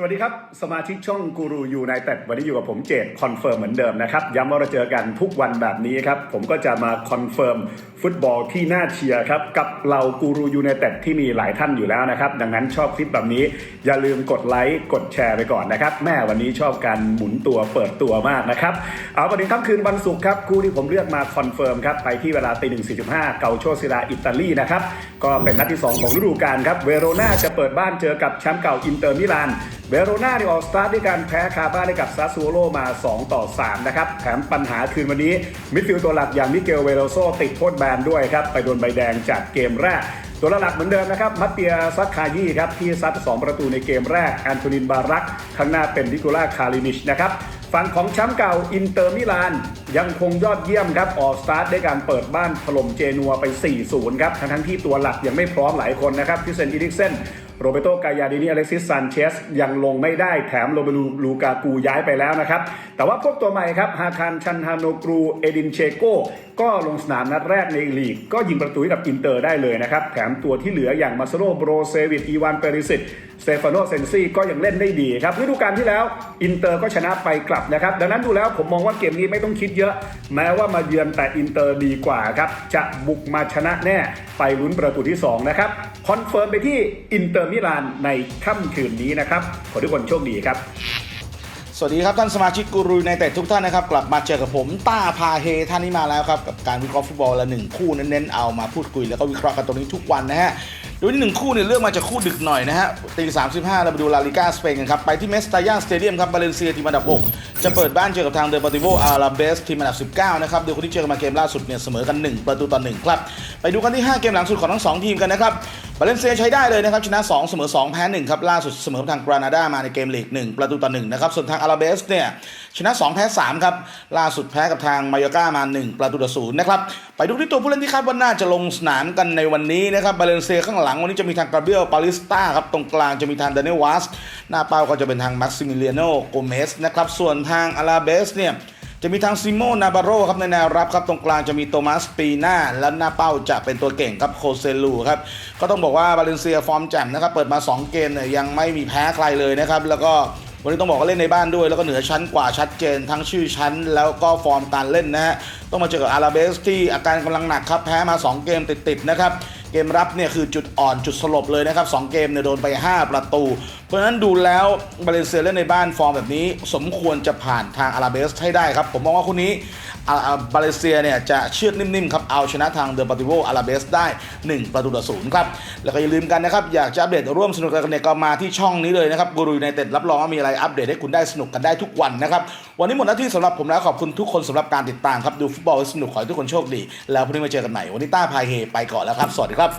สวัสดีครับ สมาชิกช่องกูรูยูไนเต็ดวันนี้อยู่กับผมเจดคอนเฟิร์มเหมือนเดิมนะครับ ย้ำว่าเราเจอกันทุกวันแบบนี้ครับ ผมก็จะมาคอนเฟิร์มฟุตบอลที่น่าเชียร์ครับ กับเรากูรูยูไนเต็ดที่มีหลายท่านอยู่แล้วนะครับ ดังนั้นชอบคลิปแบบนี้ อย่าลืมกดไลค์กดแชร์ไปก่อนนะครับ แม่วันนี้ชอบการหมุนตัวเปิดตัวมากนะครับ เอาประเด็นค่ำคืนวันศุกร์ครับคู่ที่ผมเลือกมาคอนเฟิร์มครับไปที่เวลาตีหนึ่งสี่สิบห้าเกาโชซิลาอิตาลีนะครับก็เป็นนัดที่สองของฤดูกาลครับเวโรนาจะเปิดบ้านเจอกับแชมป์เก่าอินเตอร์มิลานเวโรนาที่ออกสตาร์ทด้วยการแพ้คาบ้านให้กับซาซูโรมา 2 ต่อ 3 นะครับ แถมปัญหาคืนวันนี้ มิดฟิลด์ตัวหลักอย่างมิเกลเวโรโซติดโทษแบนด้วยครับ ไปโดนใบแดงจากเกมแรก ตัวหลักเหมือนเดิมนะครับ มัตเตียซักคายี่ครับ ที่ซัด 2 ประตูในเกมแรกแอนโทนินบารักข้างหน้าเป็นดิโกล่าคารินิชนะครับฝั่งของแชมป์เก่าอินเตอร์มิลาน ยังคงยอดเยี่ยมครับ ออกสตาร์ทด้วยการเปิดบ้านถล่มเจนัวไป 4-0 ครับ ทั้งทั้งที่ตัวหลักยังไม่พร้อมหลายคนนะครับที่เซนอีริกเซน โรเบโตกายาดินีอเล็กซิสซานเชสยังลงไม่ได้แถมโรเบลูลูกากูย้ายไปแล้วนะครับ แต่ว่าพวกตัวใหม่ครับฮาคารชันฮานโนกรู เอดินเชโกก็ลงสนามนัดแรกในลีก ก็ยิงประตูให้กับอินเตอร์ได้เลยนะครับ แถมตัวที่เหลืออย่างมาซโรโบรเซวิตอีวานเปริสิตสเตฟานโนเซนซี่ก็ยังเล่นได้ดีครับฤดูกาลที่แล้วอินเตอร์ก็ชนะไปกลับนะครับ ดังนั้นดูแล้วผมมองว่าเกมนี้ไม่ต้องคิดเยอะ แม้ว่ามาเยือนแต่อินเตอร์ดีกว่าครับจะบุกมาชนะแน่ไปลุ้นประตูที่2นะครับคอนเฟิร์มไปที่อินเตอร์มิลานในค่ำคืนนี้นะครับ ขอทุกคนโชคดีครับ สวัสดีครับท่านสมาชิกกูรูในแต่ทุกท่านนะครับ กลับมาเจอกับผมต้าพาเฮท่านนี้มาแล้วครับ กับการวิเคราะห์ฟุตบอลละหนึ่งคู่เน้นๆเอามาพูดคุยแล้วก็วิเคราะห์กันตรงนี้ทุกวันนะฮะโดยที่หนึ่งคู่เนี่ยเลือกมาจากคู่ดึกหน่อยนะฮะตีสามสิบห้าเราไปดูลาลิก้าสเปนกันครับ ไปที่เมสตาย่าสเตเดียมครับบาเลนเซียทีมอันดับ6จะเปิดบ้านเจอกับทางเดอร์ปาติโวอาราเบสทีมอันดับ 19 นะครับโดยคนที่เจอกันมาเกมล่าสุดเนี่ยเสมอกัน 1 ประตูต่อ1ครับ ไปดูกันที่ 5 เกมหลังสุดของทั้ง 2 ทีมกันนะครับ บาเลนเซียใช้ได้เลยนะครับ ชนะ 2 เสมอ 2 แพ้ 1 ครับ ล่าสุดเสมอทางกรานาดามาในเกมลีก 1 ประตูต่อ1นะครับ ส่วนทางอาราเบสเนี่ย ชนะ 2 แพ้ 3 ครับ ล่าสุดแพ้กับทางมายอร์ก้ามา 1 ประตูต่อ0นะครับ ไปดูที่ตัวผู้เล่นที่คาดว่าน่าจะลงสนามกันในวันนี้นะครับบาเลนเซียข้างหลังวันนี้จะมีทางกราเบียลปาลิสตาครับตรงกลางจะมีทางเดนิเอลวัสหน้าเป้าก็จะเป็นทางมักซิมิเลียโนโกเมสนะครับส่วนทางอาราเบสเนี่ย จะมีทางซิโมนาบาโรครับในแนวรับครับตรงกลางจะมีโตมัสปีนาและหน้าเป้าจะเป็นตัวเก่งครับโคเซลูครับก็ต้องบอกว่าบาเลนเซียฟอร์มแจ่มนะครับเปิดมา 2 เกมเนี่ยยังไม่มีแพ้ใครเลยนะครับแล้วก็วันนี้ต้องบอกว่าเล่นในบ้านด้วย แล้วก็เหนือชั้นกว่าชัดเจน ทั้งชื่อชั้นแล้วก็ฟอร์มการเล่นนะฮะต้องมาเจอกับอาราเบสที่อาการกำลังหนักครับแพ้มา 2 เกมติดๆนะครับ เกมรับเนี่ยคือจุดอ่อนจุดสลบเลยนะครับสองเกมเนี่ยโดนไป 5 ประตู เพราะฉะนั้นดูแล้วบาเลนเซียเล่นในบ้านฟอร์มแบบนี้ สมควรจะผ่านทางอาราเบสให้ได้ครับ ผมมองว่าคู่นี้ บาเลเซียเนี่ยจะเชือดนิ่มๆครับเอาชนะทางเดอปาติโวอาราเบสได้ 1 ประตูต่อศูนย์ครับ แล้วก็อย่าลืมกันนะครับ อยากจะอัปเดตร่วมสนุกกันเนี่ยก็มาที่ช่องนี้เลยนะครับกูรูในเต็ดรับรองว่ามีอะไรอัปเดตให้คุณได้สนุกกันได้ทุกวันนะครับ วันนี้หมดหน้าที่สำหรับผมแล้วขอบคุณทุกคนสำหรับการติดตามครับดูฟุตบอลสนุกขอให้ทุกคนโชคดี แล้วพรุ่งนี้มาเจอกันใหม่วันนี้ต้าพายเฮไปก่อนแล้วครับสวัสดีครับ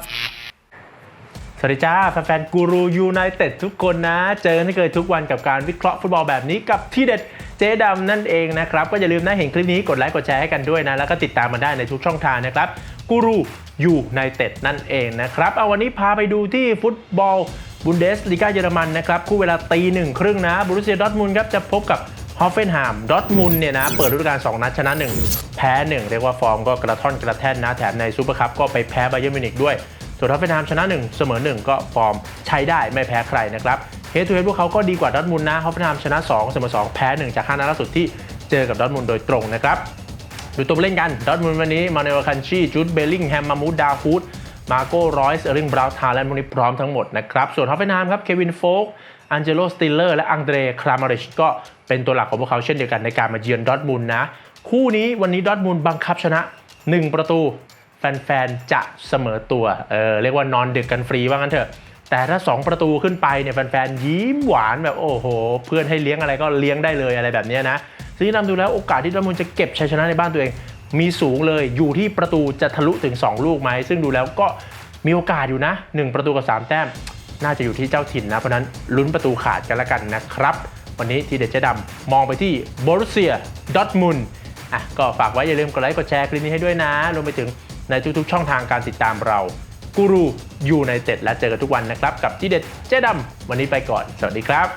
สวัสดีจ้าแฟนๆกูรูยูไนเต็ดทุกคนนะ เจอกันที่เคยทุกวันกับการวิเคราะห์ฟุตบอลแบบนี้กับที่เด็ด เจ๊ดำนั่นเองนะครับ ก็อย่าลืมนะเห็นคลิปนี้กดไลค์กดแชร์ให้กันด้วยนะ แล้วก็ติดตามมาได้ในทุกช่องทางนะครับกูรูยูไนเต็ดนั่นเองนะครับเอาวันนี้พาไปดูที่ฟุตบอลบุนเดสลีกาเยอรมันนะครับคู่เวลาตีหนึ่งครึ่งนะบรูเซียดอร์ทมุนครับจะพบกับฮอฟเฟนฮามดอทมุนเนี่ยนะเปิดฤดูกาล2นัดชนะ 1 แพ้ 1 เรียกว่าฟอร์มก็กระท่อนกระแท่นนะแถมในซูเปอร์คัพก็ไปแพ้ไบเยอร์มิวนิกด้วยส่วนฮอฟเฟนฮามชนะ 1 เสมอ 1 ก็ฟอร์มใช้ได้ไม่แพ้ใครนะครับ เฮดทูเฮดพวกเขาก็ดีกว่าดอทมุนด์นะฮอฟเฟนฮามชนะ2เสมอ2แพ้ 1 จาก5นัดล่าสุดที่เจอกับดอทมุนด์โดยตรงนะครับดูตัวเล่นกันดอทมุนด์วันนี้มาเนลคันชีจูดเบลลิงแฮมมามูดดาฟูดมาโก้รอยส์เออริงบราวน์ทาแลนด์พวกนี้พร้อมทั้งหมดนะครับ ส่วนฮอฟเฟนฮามครับ เควินโฟกอันเจโลสติลเลอร์ และอังเดรครามาริชก็เป็นตัวหลักของพวกเขาเช่นเดียวกันในการมาเยือนดอทมุนด์นะ คู่นี้วันนี้ดอทมุนด์บังคับชนะ 1 ประตู แฟนๆ จะเสมอตัว เออเรียกว่านอนดึกกันฟรีว่างั้นเถอะ แต่ถ้า 2 ประตูขึ้นไปเนี่ยแฟนๆยิ้มหวานแบบโอ้โห เพื่อนให้เลี้ยงอะไรก็เลี้ยงได้เลยอะไรแบบนี้นะซึ่งนำดูแล้วโอกาสที่ดอร์ทมุนจะเก็บชัยชนะในบ้านตัวเอง มีสูงเลยอยู่ที่ประตูจะทะลุถึง 2 ลูกไหมซึ่งดูแล้วก็มีโอกาสอยู่นะ 1 ประตูกับ 3 แต้ม น่าจะอยู่ที่เจ้าถิ่นนะ เพราะนั้นลุ้นประตูขาดกันละกันนะครับ วันนี้ทีเด็ดเจดำมองไปที่บอรุเซียดอร์ทมุนอะก็ฝากไว้อย่าลืมกดไลค์กดแชร์คลิปนี้ให้ด้วยนะรวมไปถึงในทุกๆ ช่องทางการติดตามเรา กูรูยูในเต็ดและเจอกันทุกวันนะครับ กับทีเด็ดเจ๊ดำวันนี้ไปก่อน สวัสดีครับ